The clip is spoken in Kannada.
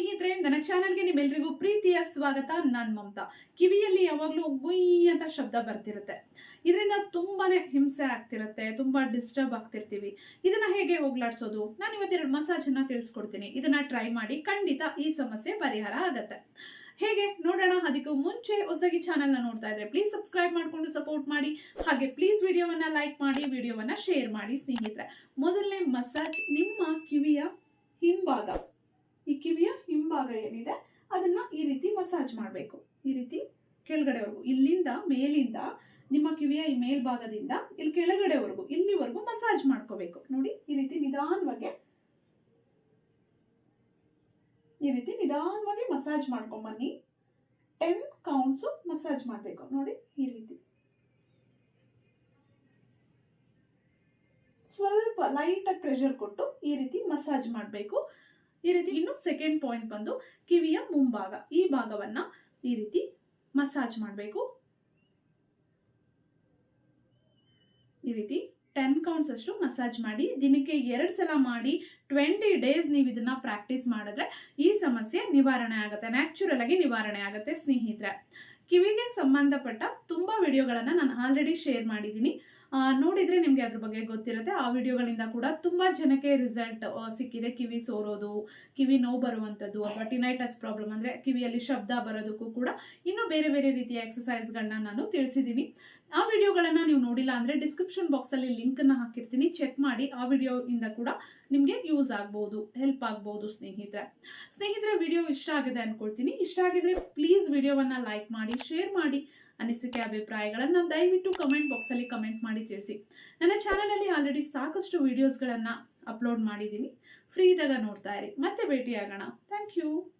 ಸ್ನೇಹಿತರೆ, ನನ್ನ ಚಾನಲ್ಗೆ ನಿಮ್ಮೆಲ್ಲರಿಗೂ ಪ್ರೀತಿಯ ಸ್ವಾಗತ. ನಾನು ಮಮತಾ. ಕಿವಿಯಲ್ಲಿ ಯಾವಾಗಲೂ ಗುಯ್ ಅಂತ ಶಬ್ದ ಬರ್ತಿರುತ್ತೆ. ಇದರಿಂದ ತುಂಬಾನೇ ಹಿಂಸೆ ಆಗ್ತಿರುತ್ತೆ, ತುಂಬಾ ಡಿಸ್ಟರ್ಬ್ ಆಗ್ತಿರ್ತೀವಿ. ಇದನ್ನ ಹೇಗೆ ಹೋಗ್ಲಾಡ್ಸೋದು? ನಾನು ಇವತ್ತೆರಡು ಮಸಾಜನ್ನ ತಿಳಿಸ್ಕೊಡ್ತೀನಿ. ಇದನ್ನ ಟ್ರೈ ಮಾಡಿ ಖಂಡಿತ ಈ ಸಮಸ್ಯೆ ಪರಿಹಾರ ಆಗತ್ತೆ. ಹೇಗೆ? ನೋಡೋಣ. ಅದಕ್ಕೂ ಮುಂಚೆ ಹೊಸದಾಗಿ ಚಾನಲ್ನ ನೋಡ್ತಾ ಇದ್ರೆ ಪ್ಲೀಸ್ ಸಬ್ಸ್ಕ್ರೈಬ್ ಮಾಡ್ಕೊಂಡು ಸಪೋರ್ಟ್ ಮಾಡಿ. ಹಾಗೆ ಪ್ಲೀಸ್ ವಿಡಿಯೋವನ್ನ ಲೈಕ್ ಮಾಡಿ, ವಿಡಿಯೋವನ್ನ ಶೇರ್ ಮಾಡಿ ಸ್ನೇಹಿತರೆ. ಮೊದಲನೇ ಮಸಾಜ್ ನಿಮ್ಮ ಕಿವಿಯ ಹಿಂಭಾಗ ಈ ಹಿಂಭಾಗ ಏನಿದೆ, ಅದನ್ನ ಈ ರೀತಿ ಮಸಾಜ್ ಮಾಡಬೇಕು. ಈ ರೀತಿ ಕೆಳಗಡೆವರೆಗೂ, ಇಲ್ಲಿಂದ ಮೇಲಿಂದ, ನಿಮ್ಮ ಕಿವಿಯ ಈ ಮೇಲ್ಭಾಗದಿಂದ ಇಲ್ಲಿ ಕೆಳಗಡೆವರೆಗೂ, ಇಲ್ಲಿವರೆಗೂ ಮಸಾಜ್ ಮಾಡ್ಕೋಬೇಕು. ನೋಡಿ, ಈ ರೀತಿ ನಿಧಾನವಾಗಿ, ಈ ರೀತಿ ನಿಧಾನವಾಗಿ ಮಸಾಜ್ ಮಾಡ್ಕೊಂಬನ್ನಿ. ಟೆನ್ ಕೌಂಟ್ಸು ಮಸಾಜ್ ಮಾಡಬೇಕು. ನೋಡಿ, ಈ ರೀತಿ. ಸ್ವಲ್ಪ ಲೈಟಾಗಿ ಪ್ರೆಷರ್ ಕೊಟ್ಟು ಈ ರೀತಿ ಮಸಾಜ್ ಮಾಡಬೇಕು. ಈ ರೀತಿ ಇನ್ನು ಸೆಕೆಂಡ್ ಪಾಯಿಂಟ್ ಬಂದು ಕಿವಿಯ ಮುಂಭಾಗ, ಈ ಭಾಗವನ್ನ ಈ ರೀತಿ ಮಸಾಜ್ ಮಾಡಬೇಕು. ಈ ರೀತಿ ಟೆನ್ ಕೌಂಟ್ಸ್ ಅಷ್ಟು ಮಸಾಜ್ ಮಾಡಿ, ದಿನಕ್ಕೆ ಎರಡು ಸಲ ಮಾಡಿ ಟ್ವೆಂಟಿ ಡೇಸ್ ನೀವು ಇದನ್ನ ಪ್ರಾಕ್ಟೀಸ್ ಮಾಡಿದ್ರೆ ಈ ಸಮಸ್ಯೆ ನಿವಾರಣೆ ಆಗುತ್ತೆ ನ್ಯಾಚುರಲ್ ಆಗಿ ನಿವಾರಣೆ ಆಗುತ್ತೆ ಸ್ನೇಹಿತರೆ. ಕಿವಿಗೆ ಸಂಬಂಧಪಟ್ಟ ತುಂಬಾ ವಿಡಿಯೋಗಳನ್ನ ನಾನು ಆಲ್ರೆಡಿ ಶೇರ್ ಮಾಡಿದ್ದೀನಿ. ನೋಡಿದ್ರೆ ನಿಮಗೆ ಅದ್ರ ಬಗ್ಗೆ ಗೊತ್ತಿರುತ್ತೆ. ಆ ವಿಡಿಯೋಗಳಿಂದ ಕೂಡ ತುಂಬಾ ಜನಕ್ಕೆ ರಿಸಲ್ಟ್ ಸಿಕ್ಕಿದೆ. ಕಿವಿ ಸೋರೋದು, ಕಿವಿ ನೋವು ಬರುವಂಥದ್ದು ಅಥವಾ ಟಿನೈಟಸ್ ಪ್ರಾಬ್ಲಮ್ ಅಂದ್ರೆ ಕಿವಿಯಲ್ಲಿ ಶಬ್ದ ಬರೋದಕ್ಕೂ ಕೂಡ ಇನ್ನೂ ಬೇರೆ ಬೇರೆ ರೀತಿಯ ಎಕ್ಸಸೈಸ್ಗಳನ್ನ ನಾನು ತಿಳಿಸಿದ್ದೀನಿ ಆ ವಿಡಿಯೋಗಳನ್ನು ನೀವು ನೋಡಿಲ್ಲ ಅಂದ್ರೆ ಡಿಸ್ಕ್ರಿಪ್ಷನ್ ಬಾಕ್ಸ್ ಅಲ್ಲಿ ಲಿಂಕ್ ಅನ್ನ ಹಾಕಿರ್ತೀನಿ. ಚೆಕ್ ಮಾಡಿ ಆ ವಿಡಿಯೋ ಇಂದ ಕೂಡ ನಿಮಗೆ ಯೂಸ್ ಆಗ್ಬೋದು ಹೆಲ್ಪ್ ಆಗ್ಬೋದು ಸ್ನೇಹಿತರೆ. ಸ್ನೇಹಿತರೆ, ವಿಡಿಯೋ ಇಷ್ಟ ಆಗಿದೆ ಅನ್ಕೊಳ್ತೀನಿ. ಇಷ್ಟ ಆಗಿದ್ರೆ ಪ್ಲೀಸ್ ವಿಡಿಯೋವನ್ನ ಲೈಕ್ ಮಾಡಿ ಶೇರ್ ಮಾಡಿ. ಅನಿಸಿಕೆ ಅಭಿಪ್ರಾಯಗಳನ್ನ ದಯವಿಟ್ಟು ಕಮೆಂಟ್ ಬಾಕ್ಸ್ ಅಲ್ಲಿ ಕಮೆಂಟ್ ಮಾಡಿ ತಿಳಿಸಿ. ನನ್ನ ಚಾನಲಲ್ಲಿ ಆಲ್ರೆಡಿ ಸಾಕಷ್ಟು ವಿಡಿಯೋಸ್ಗಳನ್ನು ಅಪ್ಲೋಡ್ ಮಾಡಿದ್ದೀನಿ. ಫ್ರೀ ಇದ್ದಾಗ ನೋಡ್ತಾ ಇರಿ. ಮತ್ತೆ ಭೇಟಿಯಾಗೋಣ. Thank you